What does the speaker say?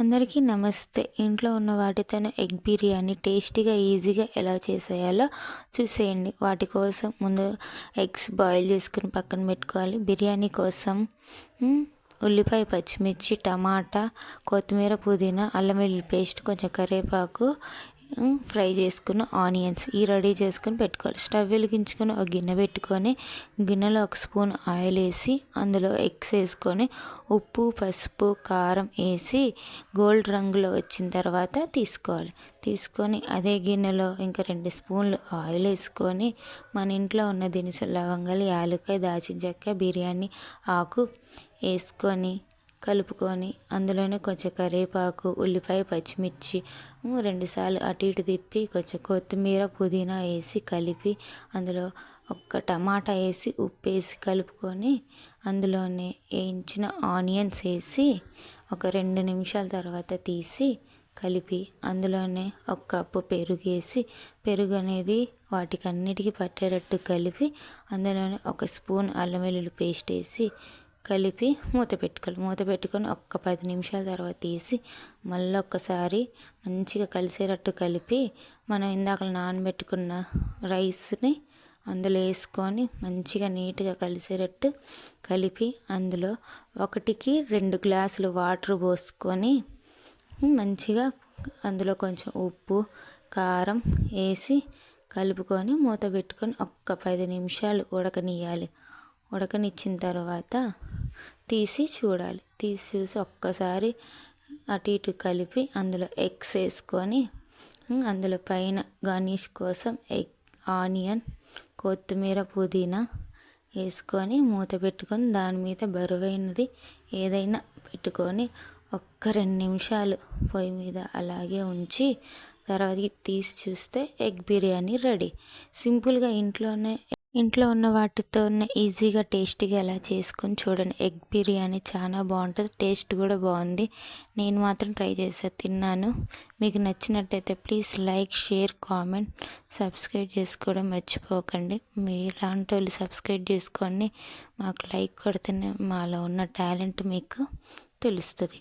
అందరికీ నమస్తే. ఇంట్లో ఉన్న వాటితోనే ఎగ్ బిర్యానీ టేస్టీగా ఈజీగా ఎలా చేసేయాలో చూసేయండి. వాటి కోసం ముందు ఎగ్స్ బాయిల్ చేసుకుని పక్కన పెట్టుకోవాలి. బిర్యానీ కోసం ఉల్లిపాయ పచ్చిమిర్చి టమాటా కొత్తిమీర పుదీనా అల్లం వెల్లుల్లి పేస్ట్ కొంచెం కరివేపాకు ఫ్రై చేసుకున్న ఆనియన్స్ ఈ రెడీ చేసుకొని పెట్టుకోవాలి. స్టవ్ వెలిగించుకొని ఒక గిన్నె పెట్టుకొని గిన్నెలో ఒక స్పూన్ ఆయిల్ వేసి అందులో ఎగ్స్ వేసుకొని ఉప్పు పసుపు కారం వేసి గోల్డ్ రంగులో వచ్చిన తర్వాత తీసుకోవాలి. తీసుకొని అదే గిన్నెలో ఇంకా రెండు స్పూన్లు ఆయిల్ వేసుకొని మన ఇంట్లో ఉన్న దినుసులు లవంగాలు యాలకాయ దాచిన చెక్క బిర్యానీ ఆకు వేసుకొని కలుపుకొని అందులోనే కొంచెం కరివేపాకు ఉల్లిపాయ పచ్చిమిర్చి రెండుసార్లు అటు ఇటు తిప్పి కొంచెం కొత్తిమీర పుదీనా వేసి కలిపి అందులో ఒక్క టమాటా వేసి ఉప్పు వేసి కలుపుకొని అందులోనే వేయించిన ఆనియన్స్ వేసి ఒక రెండు నిమిషాల తర్వాత తీసి కలిపి అందులోనే ఒక కప్పు పెరుగు వేసి పెరుగు అనేది వాటికి అన్నిటికీ పట్టేటట్టు కలిపి అందులోనే ఒక స్పూన్ అల్లం వెల్లుల్లి పేస్ట్ వేసి కలిపి మూత పెట్టుకోవాలి. మూత పెట్టుకొని ఒక్క పది నిమిషాల తర్వాత తీసి మళ్ళీ ఒక్కసారి మంచిగా కలిసేటట్టు కలిపి మనం ఇందాక నానబెట్టుకున్న రైస్ని అందులో వేసుకొని మంచిగా నీట్గా కలిసేటట్టు కలిపి అందులో ఒకటికి రెండు గ్లాసులు వాటర్ పోసుకొని మంచిగా అందులో కొంచెం ఉప్పు కారం వేసి కలుపుకొని మూత పెట్టుకొని ఒక్క పది నిమిషాలు ఉడకనియాలి ఉడకనిచ్చిన తర్వాత తీసి చూడాలి. తీసి చూసి ఒక్కసారి అటు ఇటు కలిపి అందులో ఎగ్స్ వేసుకొని అందులో పైన గార్నిష్ కోసం ఎగ్ ఆనియన్ కొత్తిమీర పుదీనా వేసుకొని మూత పెట్టుకొని దాని మీద బరువైనది ఏదైనా పెట్టుకొని ఒక్క రెండు నిమిషాలు పొయ్యి మీద అలాగే ఉంచి తర్వాత తీసి చూస్తే ఎగ్ బిర్యానీ రెడీ. సింపుల్గా ఇంట్లోనే ఇంట్లో ఉన్న వాటితో ఈజీగా టేస్టీగా ఎలా చేసుకొని చూడండి. ఎగ్ బిర్యానీ చాలా బాగుంటుంది. టేస్ట్ కూడా బాగుంది. నేను మాత్రం ట్రై చేసా తిన్నాను. మీకు నచ్చినట్టయితే please like share comment subscribe చేసుకోవడం మర్చిపోకండి. మీ ఇలాంటి వాళ్ళు సబ్స్క్రైబ్ చేసుకొని మాకు లైక్ కొడితేనే మాలో ఉన్న టాలెంట్ మీకు తెలుస్తుంది.